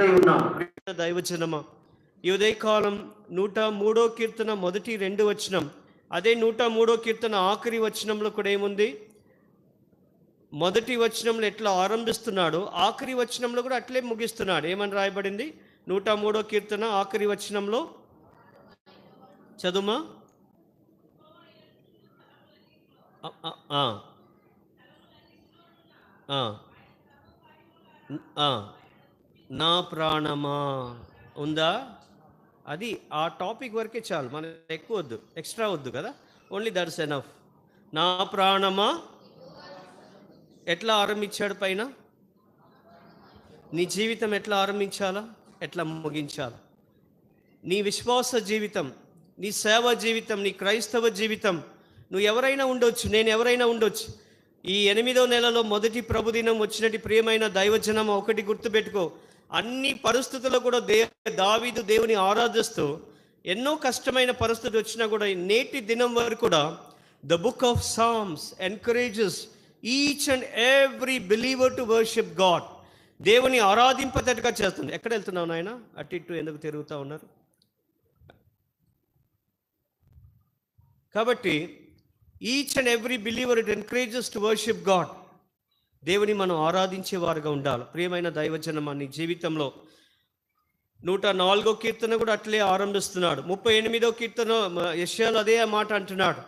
ఉన్నాం. ఈ ఉదయకాలం నూట మూడో కీర్తన మొదటి రెండు వచనం. అదే నూట మూడో కీర్తన ఆఖరి వచనంలో కూడా ఏముంది? మొదటి వచనంలో ఎట్లా ఆరంభిస్తున్నాడో ఆఖరి వచనంలో కూడా అట్లే ముగిస్తున్నాడు. ఏమని రాయబడింది? నూట మూడో కీర్తన ఆఖరి వచనంలో. చదుమా ఆ. నా ప్రాణమా? ఉందా? అది ఆ టాపిక్ వరకే చాలు. మన ఎక్కువ వద్దు. ఎక్స్ట్రా వద్దు కదా? ఓన్లీ దట్స్ ఎనఫ్ నా ప్రాణమా? ఎట్లా ఆరంభించాడు పైన? నీ జీవితం ఎట్లా ఆరంభించాలా? ఎట్లా ముగించాలా? నీ విశ్వాస జీవితం నీ సేవ జీవితం నీ క్రైస్తవ జీవితం నువ్వు ఎవరైనా ఉండొచ్చు నేను ఎవరైనా ఉండొచ్చు. ఈ ఎనిమిదో నెలలో మొదటి ప్రభుదినం వచ్చినట్టు ప్రియమైన దైవజనం ఒకటి గుర్తుపెట్టుకో. అన్ని పరిస్థితుల్లో కూడా దే దావీదు దేవుని ఆరాధిస్తూ ఎన్నో కష్టమైన పరిస్థితి వచ్చినా కూడా నేటి దినం వరకు కూడా the book of psalms encourages each and every believer to worship God దేవుని ఆరాధింపతట్టుగా చేస్తుంది. ఎక్కడ వెళ్తున్నావు నాయన? అటు ఇటు ఎందుకు తిరుగుతూ ఉన్నారు? కాబట్టి each and every believer it encourages to worship God దేవుని మనం ఆరాధించేవారుగా ఉండాలి. ప్రియమైన దైవజనం అని జీవితంలో నూట నాలుగో కీర్తన కూడా అట్లే ఆరంభిస్తున్నాడు. ముప్పై ఎనిమిదో కీర్తన యశ్యాలు అదే మాట అంటున్నాడు.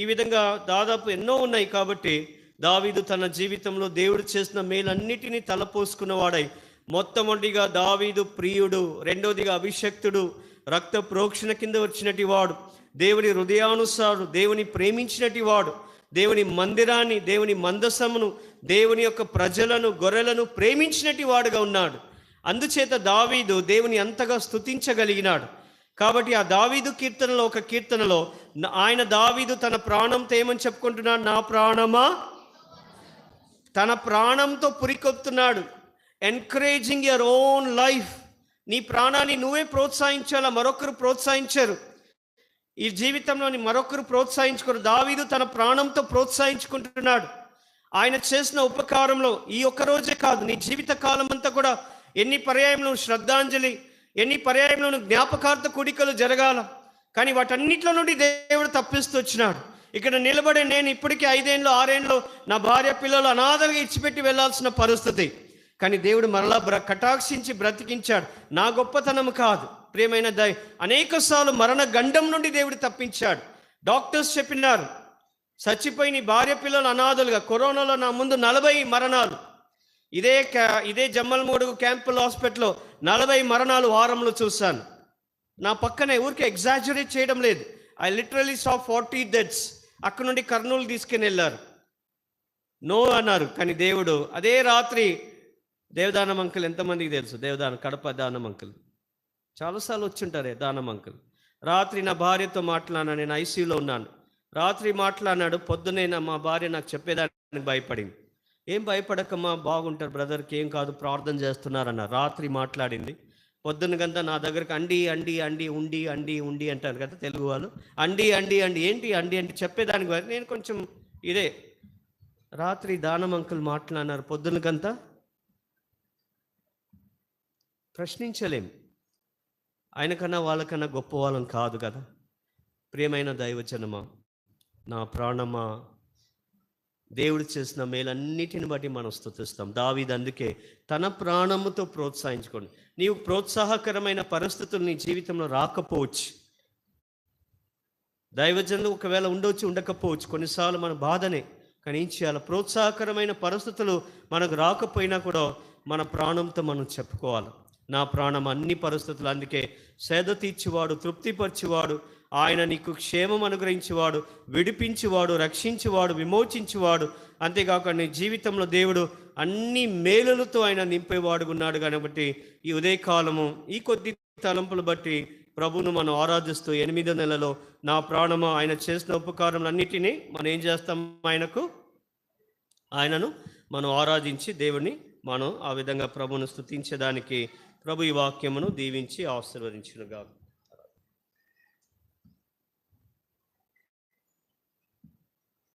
ఈ విధంగా దాదాపు ఎన్నో ఉన్నాయి కాబట్టి దావీదు తన జీవితంలో దేవుడు చేసిన మేలన్నిటినీ తలపోసుకున్నవాడై మొట్టమొదటిగా దావీదు ప్రియుడు రెండోదిగా అభిషక్తుడు రక్త ప్రోక్షణ కింద వచ్చినటి వాడు దేవుని హృదయానుసారుడు దేవుని ప్రేమించినటి వాడు దేవుని మందిరాన్ని దేవుని మందసమును దేవుని యొక్క ప్రజలను గొర్రెలను ప్రేమించినటి వాడుగా ఉన్నాడు. అందుచేత దావీదు దేవుని అంతగా స్తుతించగలిగినాడు. కాబట్టి ఆ దావీదు కీర్తనలో ఒక కీర్తనలో ఆయన దావీదు తన ప్రాణంతో ఏమని చెప్పుకుంటున్నాడు? నా ప్రాణమా? తన ప్రాణంతో పురికొత్తున్నాడు ఎన్కరేజింగ్ యర్ ఓన్ లైఫ్ నీ ప్రాణాన్ని నువ్వే ప్రోత్సహించాలా? మరొకరు ప్రోత్సహించరు. ఈ జీవితంలోని మరొకరు ప్రోత్సహించుకోరు. దావీదు తన ప్రాణంతో ప్రోత్సహించుకుంటున్నాడు. ఆయన చేసిన ఉపకారంలో ఈ ఒక్క రోజే కాదు నీ జీవిత కాలం అంతా కూడా ఎన్ని పర్యాయంలో శ్రద్ధాంజలి ఎన్ని పర్యాయంలోనూ జ్ఞాపకార్థ కుడికలు జరగాల. కానీ వాటన్నిటిలో నుండి దేవుడు తప్పిస్తూ వచ్చినాడు. ఇక్కడ నిలబడే నేను ఇప్పటికీ ఐదేళ్ళు ఆరేళ్ళు నా భార్య పిల్లలు అనాథలుగా ఇచ్చిపెట్టి వెళ్ళాల్సిన పరిస్థితి. కానీ దేవుడు మరలా బ్ర కటాక్షించి బ్రతికించాడు. నా గొప్పతనం కాదు. ప్రియమైన దయ అనేక సార్లు మరణ గండం నుండి దేవుడు తప్పించాడు. డాక్టర్స్ చెప్పినారు చచ్చిపోయి నీ భార్య పిల్లలు అనాథులుగా కరోనాలో నా ముందు నలభై మరణాలు. ఇదే క్యా- ఇదే జమ్మల్మూడుగు క్యాంపుల్ హాస్పిటల్లో నలభై మరణాలు వారంలో చూశాను. నా పక్కనే ఊరికే ఎగ్జాజరేట్ చేయడం లేదు. I literally saw forty deaths. అక్కడ నుండి కర్నూలు తీసుకుని వెళ్ళారు. నో అన్నారు కానీ దేవుడు అదే రాత్రి దేవదానం అంకుల్ ఎంతమందికి తెలుసు? దేవదానం కడప దానం అంకుల్. చాలాసార్లు వచ్చింటారే దానం అంకుల్. రాత్రి నా భార్యతో మాట్లాడినా నేను ఐసీయూలో ఉన్నాను. రాత్రి మాట్లాడినాడు పొద్దునైనా మా భార్య నాకు చెప్పేదానికి భయపడింది. ఏం భయపడకమ్మా బాగుంటారు బ్రదర్కి ఏం కాదు ప్రార్థన చేస్తున్నారన్న రాత్రి మాట్లాడింది. పొద్దున గంతా నా దగ్గరకు అండి అండి అండి ఉండి అండి ఉండి అంటారు కదా తెలుగు వాళ్ళు. అండి అండి అండి ఏంటి అండి అంటే చెప్పేదానికి నేను కొంచెం ఇదే. రాత్రి దానం అంకుల్ మాట్లాడినారు పొద్దునకంతా ప్రశ్నించలేం. ఆయనకన్నా వాళ్ళకన్నా గొప్ప వాళ్ళం కాదు కదా. ప్రియమైన దైవజనమా నా ప్రాణమా దేవుడు చేసిన మేలన్నిటిని బట్టి మనం స్థుతిస్తాం దావిది అందుకే తన ప్రాణముతో ప్రోత్సహించుకోండి. నీవు ప్రోత్సాహకరమైన పరిస్థితులు నీ జీవితంలో రాకపోవచ్చు. దైవజనులు ఒకవేళ ఉండొచ్చు ఉండకపోవచ్చు కొన్నిసార్లు మన బాధనే. కానీ ఏం చేయాలి? ప్రోత్సాహకరమైన పరిస్థితులు మనకు రాకపోయినా కూడా మన ప్రాణంతో మనం చెప్పుకోవాలి. నా ప్రాణం అన్ని పరిస్థితులు. అందుకే సేద తీర్చివాడు తృప్తిపరిచేవాడు ఆయన నీకు క్షేమం అనుగ్రహించేవాడు విడిపించేవాడు రక్షించేవాడు విమోచించేవాడు. అంతేకాక నీ జీవితంలో దేవుడు అన్ని మేలులతో ఆయన నింపేవాడు ఉన్నాడు కాబట్టి ఈ ఉదయకాలము ఈ కొద్ది తలంపులు బట్టి ప్రభును మనం ఆరాధిస్తూ ఎనిమిదో నెలలో నా ప్రాణము ఆయన చేసిన ఉపకారములన్నిటినీ మనం ఏం చేస్తాం? ఆయనకు ఆయనను మనం ఆరాధించి దేవుణ్ణి మనం ఆ విధంగా ప్రభును స్థుతించడానికి ప్రభు ఈ వాక్యమును దీవించి ఆశీర్వదించునుగా